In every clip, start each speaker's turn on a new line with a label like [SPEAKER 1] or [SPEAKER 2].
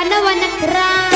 [SPEAKER 1] รรค์นวันนครา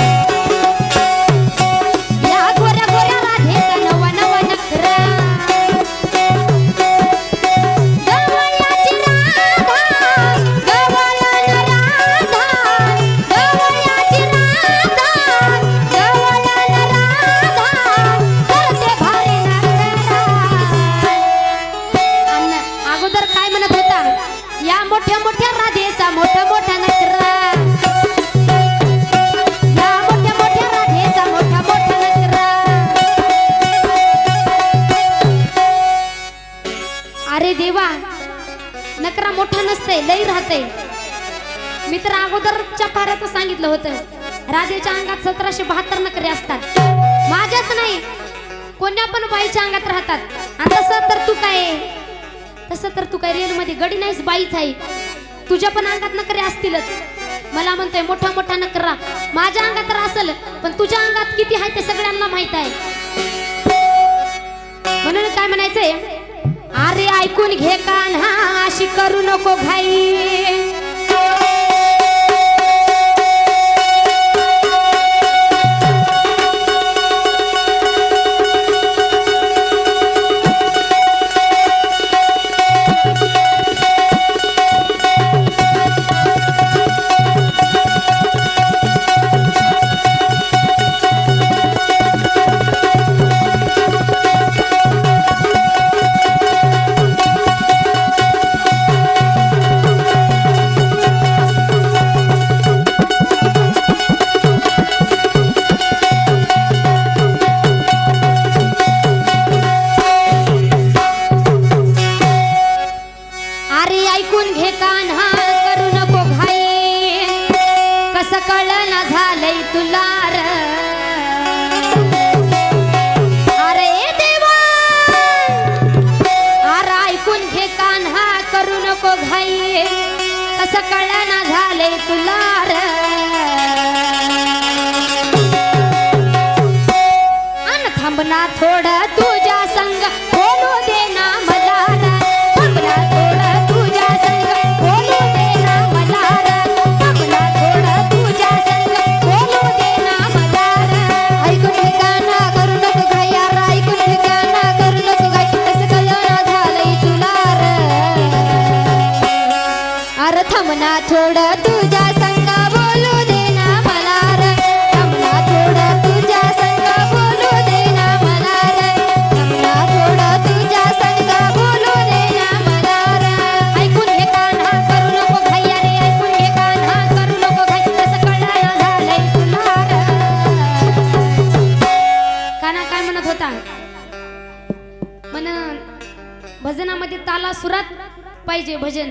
[SPEAKER 1] मोठा लई राहते मी तर अगोदरच्या पाऱ्यात सांगितलं होतं राधेच्या अंगात सतराशे बहात्तर नकरे असतात. माझ्याच नाही कोण्या पण बाईच्या अंगात राहतात. आणि तसं तर तू काय? तसं तर तू काय रेल मध्ये गडी नाहीस बाईच आहे. तुझ्या पण अंगात नकरे असतीलच. मला म्हणतोय मोठा मोठा नकरा माझ्या अंगात तर असल पण तुझ्या अंगात किती आहे ते सगळ्यांना माहीत आहे. म्हणून काय म्हणायचंय? अरे ऐकून घे कान्हा अशी करू नको घाई. सुरात पाहिजे भजन.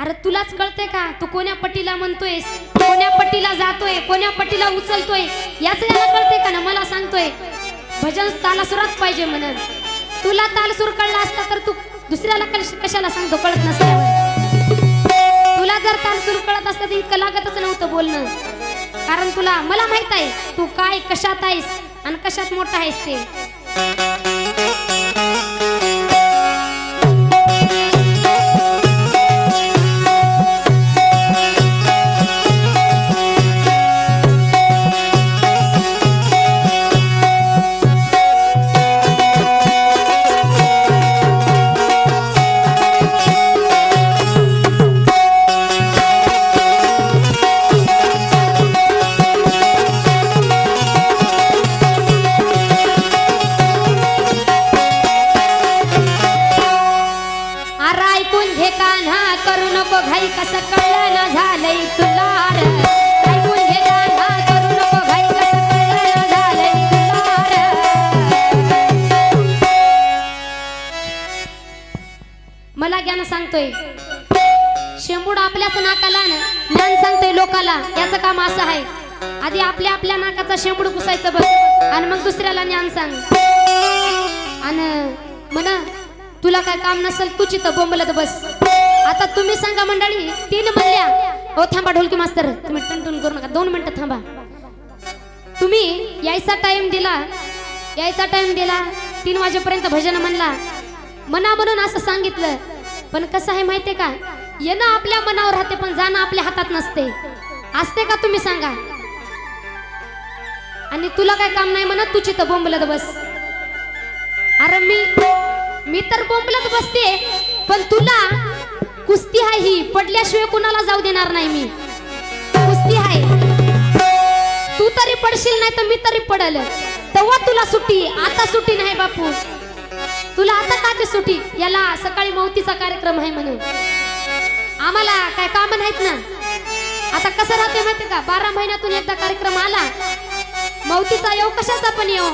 [SPEAKER 1] अरे तुलाच कळतंय का? तू कोण्या पट्टीला म्हणतोयस? कोण्या पट्टीला जातोय? कोण्या पट्टीला उचलतोय? याच याला कळतंय का ना? मला सांगतोय. भजन तालासुरात पाहिजे म्हणून. तुला तालसूर कळला असता तर तू दुसऱ्याला कशाला सांगतो? कळत नसल्यावर तुला जर तालसूर कळत असतं तर इतकं लागतच नव्हतं बोलणं. कारण तुला मला माहीत आहे तू काय कशात आहेस आणि कशात मोठा आहेस ते. नाकाचा शेंबूड पुसायचं बघ. आणि मग दुसऱ्याला ज्ञान सांग. आणि म्हणा तुला काय काम नसेल तू इथं बोंबलत बस. आता तुम्ही सांगा मंडळी तीन म्हणल्या. हो थांबा ढोलकी मास्तर. तुम्ही टनटून करू नका. दोन मिनटं थांबा. तुम्ही यायचा टाइम दिला. यायचा टाइम दिला. तीन वाजेपर्यंत भजन म्हणला. मना म्हणून असं सांगितलं. पण कसं आहे माहितीये का? येणं आपल्या मनावर राहते पण जाणं आपल्या हातात नसते. असते का तुम्ही सांगा? आणि तुला काय काम नाही म्हणत? तुझी तर बोंबलत बस. अरे मी मी तर बोंबलत बसते पण तुला कुस्ती आहे ही. पडल्याशिवाय कुणाला जाऊ देणार नाही मी. कुस्ती आहे. तू तरी पडशील नाही तर मी तरी पडल. तेव्हा तुला सुट्टी आता सुट्टी नाही बापू. तुला आता काची सुट्टी? याला सकाळी मौतीचा कार्यक्रम आहे म्हणून. आम्हाला काय काम नाहीत ना? आता कसं राहते माहिती का? बारा महिन्यातून एकदा कार्यक्रम आला मौतीचा येऊ कशाचा पण येऊ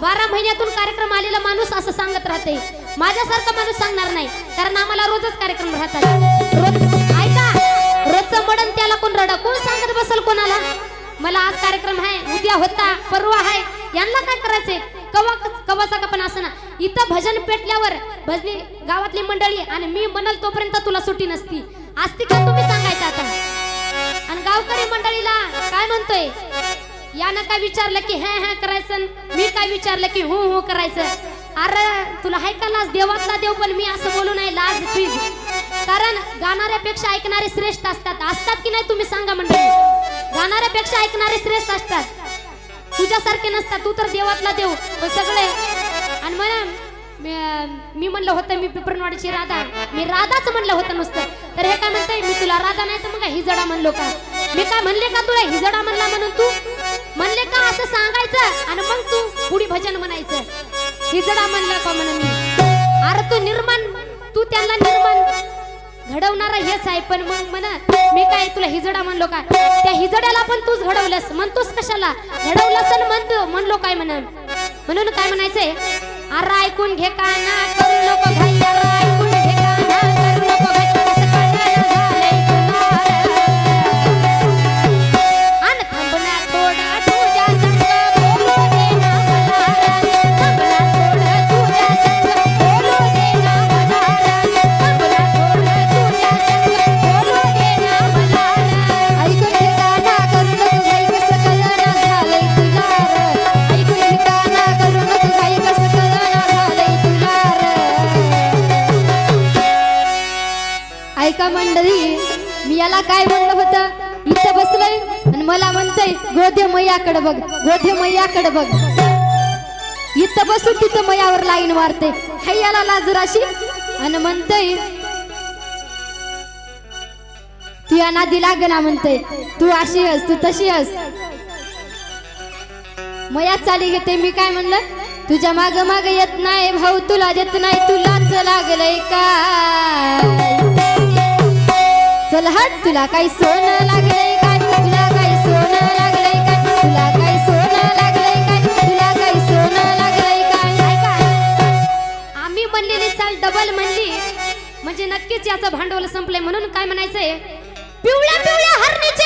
[SPEAKER 1] बारा महिन्यातून कार्यक्रम आलेला माणूस असं सांगत राहते. माझ्यासारखा माणूस सांगणार नाही कारण आम्हाला रोजच कार्यक्रम राहतात. रोज ऐका रोजचं मडण त्याला कोण रड? कोण सांगत बसल कोणाला? मला आज कार्यक्रम आहे उद्या होता परवा आहे यांना काय करायचंय? कवा कवाचा का पण असं ना इथं भजन पेटल्यावर भजनी गावातली मंडळी आणि मी म्हणाल तोपर्यंत तुला सुट्टी नसती. असती का तुम्ही सांगायचं आता. आणि गावकरी मंडळीला काय म्हणतोय? यानं काय विचारलं की हे हे करायचं. मी काय विचारलं की हो हो करायचं. अरे तुला हाय का लाज? देवातला देव पण मी असं बोलू नाही लाज प्लीज कारण गाणाऱ्यापेक्षा ऐकणारे श्रेष्ठ असतात. असतात की नाही तुम्ही सांगा म्हणजे गाणाऱ्यापेक्षा ऐकणारे श्रेष्ठ असतात. तुझ्यासारखे नसतात. तू तर देवातला देव. सगळे आणि म्हणा मी- म्हणलं होतं मी पिपरनवाडीची राधा. मी राधाच म्हणलं होतं नुसतं. तर हे काय म्हणतंय? मी तुला राधा नाही तर मग हिजडा म्हणलो का? मी काय म्हणले का तुला? हिजडा म्हणला म्हणून तू? म्हणले का असं सांगायचं? आणि मग तू पुढी भजन म्हणायचं. हिजडा म्हणलं का म्हण मी? अरे तू निर्माण तू त्यांना निर्माण घडवणारा हेच आहे. पण मग म्हण मी काय तुला हिजडा म्हणलो काय त्या हिजड्याला पण तूच घडवलंस. म्हणतोस कशाला? घडवलंस आणि म्हणतो म्हणलो काय म्हणून म्हणून काय म्हणायचंय? अरे ऐकून घे काना
[SPEAKER 2] गोधे मैयाकडे बघ गोधे मैयाकडे बघ. इथं बसून तिथं मयावर लाईन मारते हाय लाजराशी आणि म्हणतय तू या नादी लागना म्हणते तू अशी हस तू तशी हस मया चाली घेते मी काय म्हणलं? तुझ्या माग माग येत नाही भाऊ तुला देत नाही तुलाच लागलंय काय? चल हट तुला काही सोनं लागलंय काय? तुला काही सोनं
[SPEAKER 1] लागलं आम्ही म्हणलेली चाल डबल म्हणली. म्हणजे नक्कीच याचं भांडवल संपलंय म्हणून काय म्हणायचंय? पिवळ्या पिवळ्या हरणीचे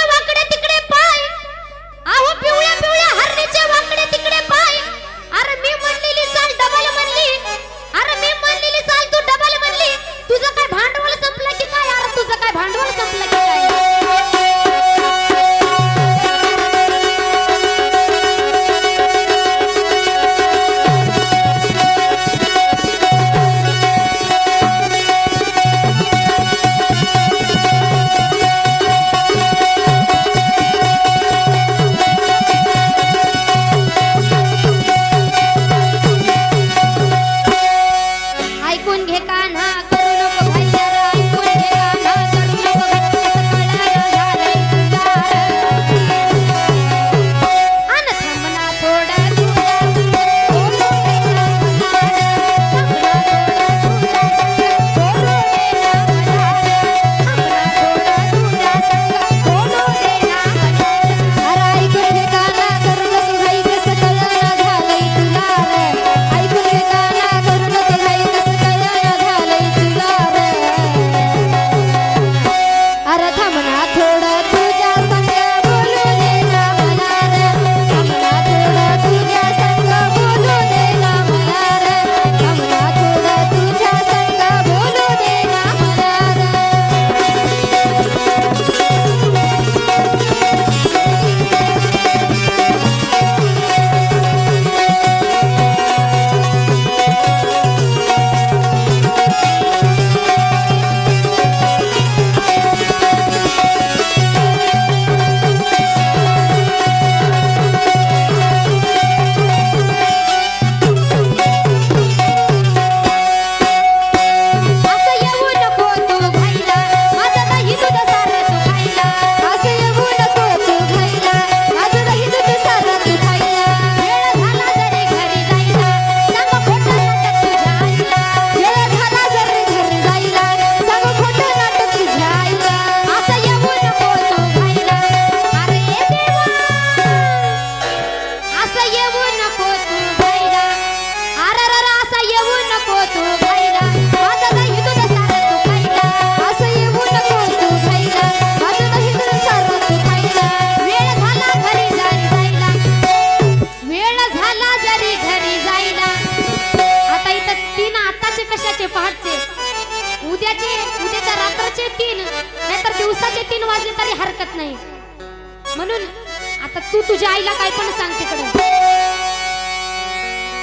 [SPEAKER 1] तुझ्या आईला काही पण सांग तिकडे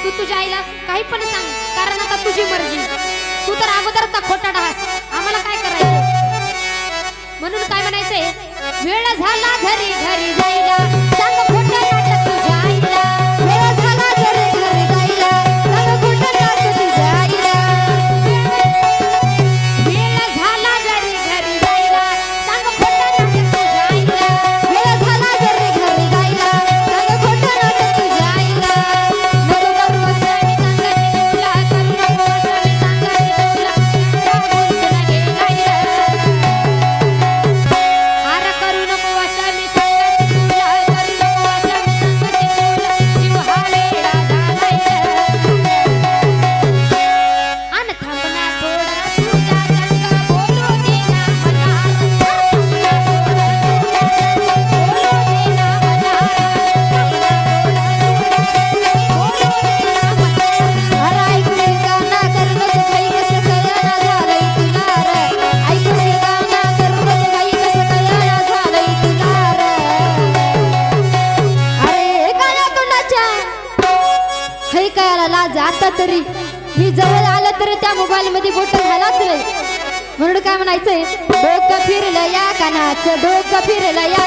[SPEAKER 1] तू तुझ्या आईला काही पण सांग कारण आता तुझी मर्जी. तू तर अगोदरचा खोटा डास आम्हाला काय करायचं? म्हणून काय म्हणायचंय? वेळ झाला घरी घरी जायला. सांग
[SPEAKER 2] आता तरी मी जवळ आलं तर त्या मोबाईल मध्ये बोट घालाच नाही म्हणून काय म्हणायचंय? डोकं फिरलं या कानाच डोक फिरल या.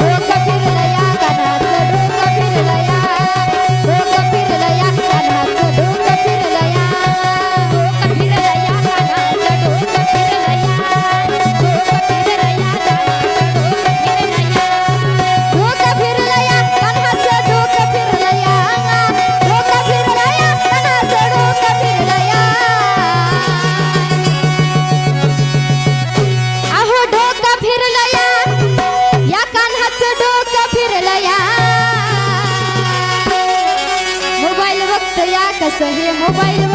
[SPEAKER 2] डोकं फिरल या कानाचं डोकं फिरलं या. डोक फिरल या
[SPEAKER 1] सही मोबाइल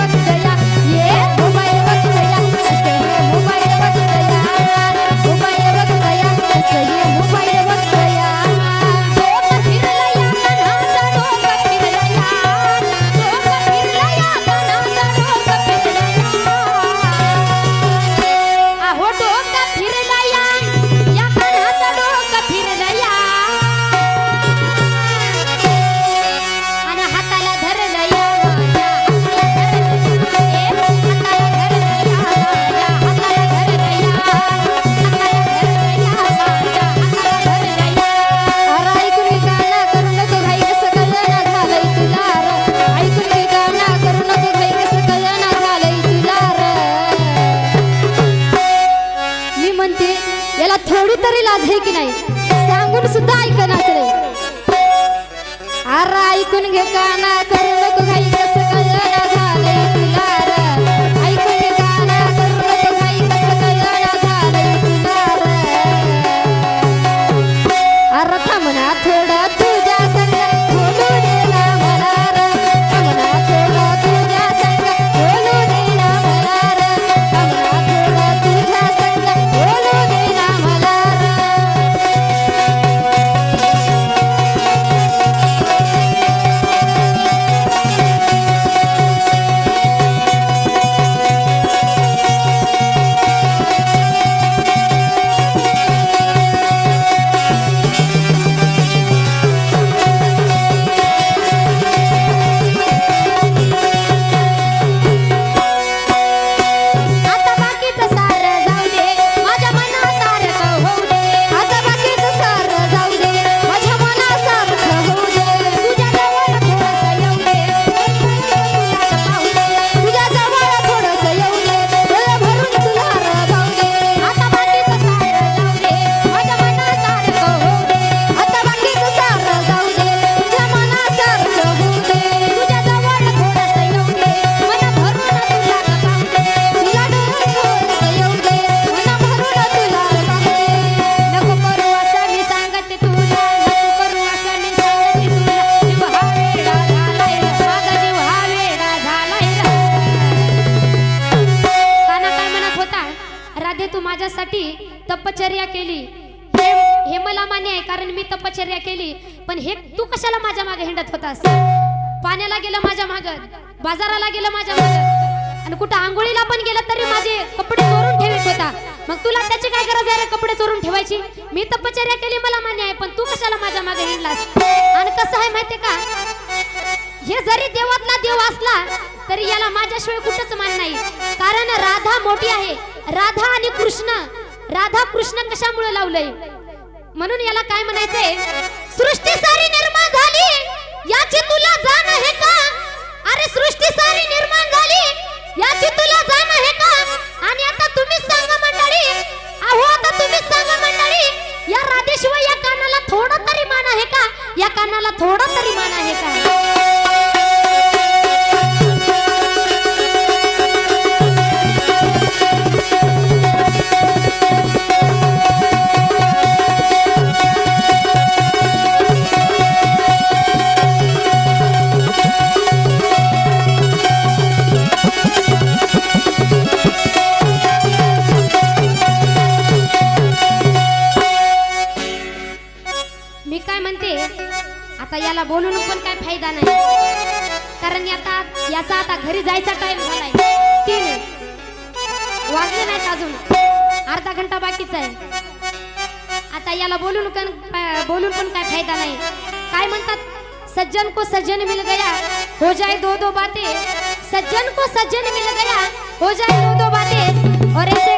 [SPEAKER 1] जरी देवातला देव असला तरी याला माझ्याशिवाय कुठंच मान नाही. कारण राधा मोठी आहे. राधा आणि कृष्ण राधा कृष्ण कशामुळे लावलंय? म्हणून याला काय म्हणायचंय? सृष्टी सारी निर्माण झाली. याची तुला जाण आहे का? अरे सृष्टी सारी निर्माण झाली. याची तुला जाण आहे का? आणि आता तुम्हीच सांगा मंडळी. अहो आता तुम्हीच सांगा मंडळी. या राधेशिवाय या कानाला थोडं तरी मान आहे का? या कानाला थोडं तरी मान आहे का? त्याला बोलून पण काय फायदा नाही. कारण आता याचा आता घरी जायचा टाइम झालाय. तीन. वाजले नाहीत अजून. अर्धा घंटा बाकीचा आहे. आता याला बोलून पण बोलून पण काय फायदा नाही. काय म्हणतात? सज्जन को सज्जन मिल गया हो जाए दो दो बातें. सज्जन को सज्जन मिल गया हो जाए दो दो बातें. और ऐसे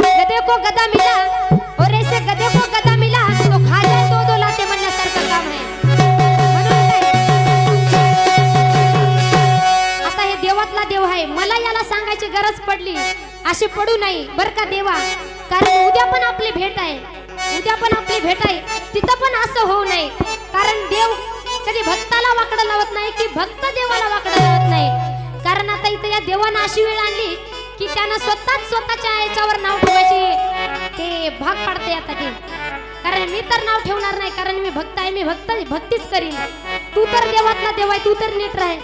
[SPEAKER 1] गधे को गधा मिला देव आहे. मला याला सांगायची गरज पडली. अशी पडू नाही. बर का देवा? कारण उद्या पण आपली भेट आहे. उद्या पण आपली भेट आहे. तिथं पण असं होऊ नये. कारण देव कधी भक्ताला वाकडं लावत नाही की भक्त देवाला वाकडं लावत नाही. कारण आता इथं या देवानं अशी वेळ आणली की त्यानं स्वतःच स्वतःच्या याच्यावर नाव ठेवायची. ते भाग पाडते आता ते. कारण मी तर नाव ठेवणार नाही. कारण मी भक्त आहे. मी भक्त भक्तीच करीन. तू तर देवातला देव आहे. तू तर नीट राह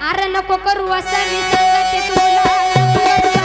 [SPEAKER 1] म्हणून काय नको करू असं मी सांगते तुला.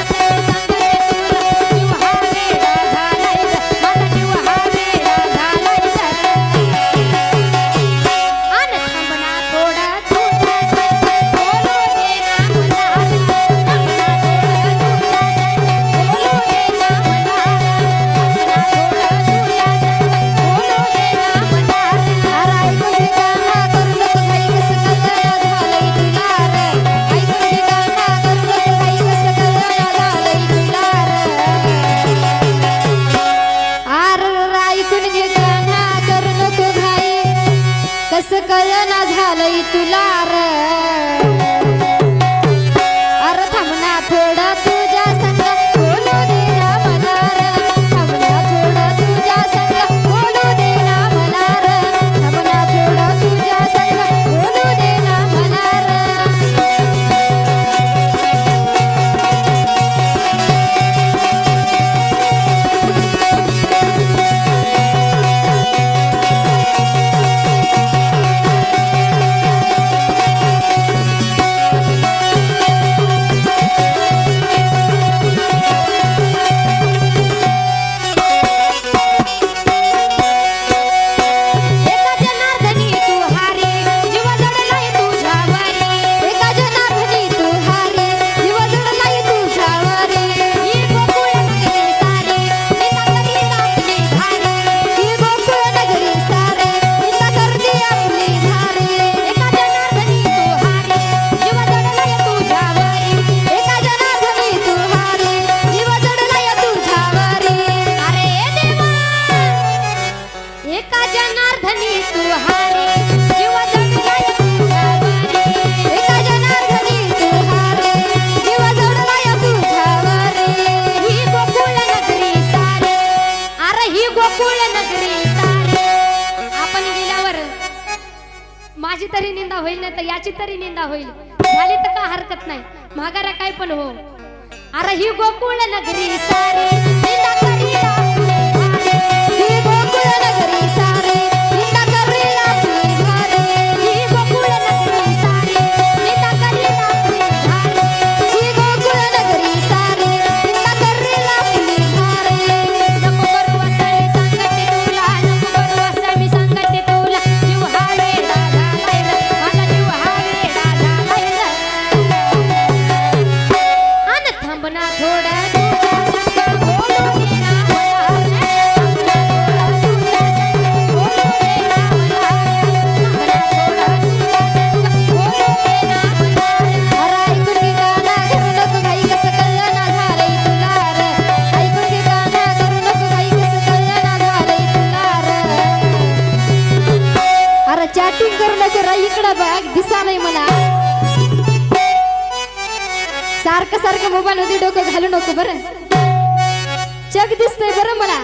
[SPEAKER 2] चक दिसतंय बरं मला.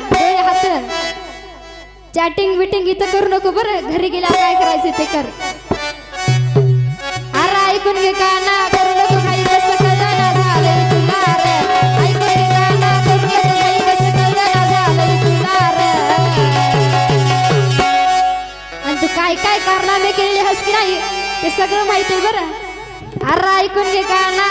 [SPEAKER 2] हात. चॅटिंग बिटिंग इथं करू नको बरं. घरी गेला काय करायचं ते कर. अरे ऐकून घे का ना नको काही करू नको काही काय काय कारनामे केलेले हस की नाही? ते सगळं माहिती बरं. अरे ऐकून घे का ना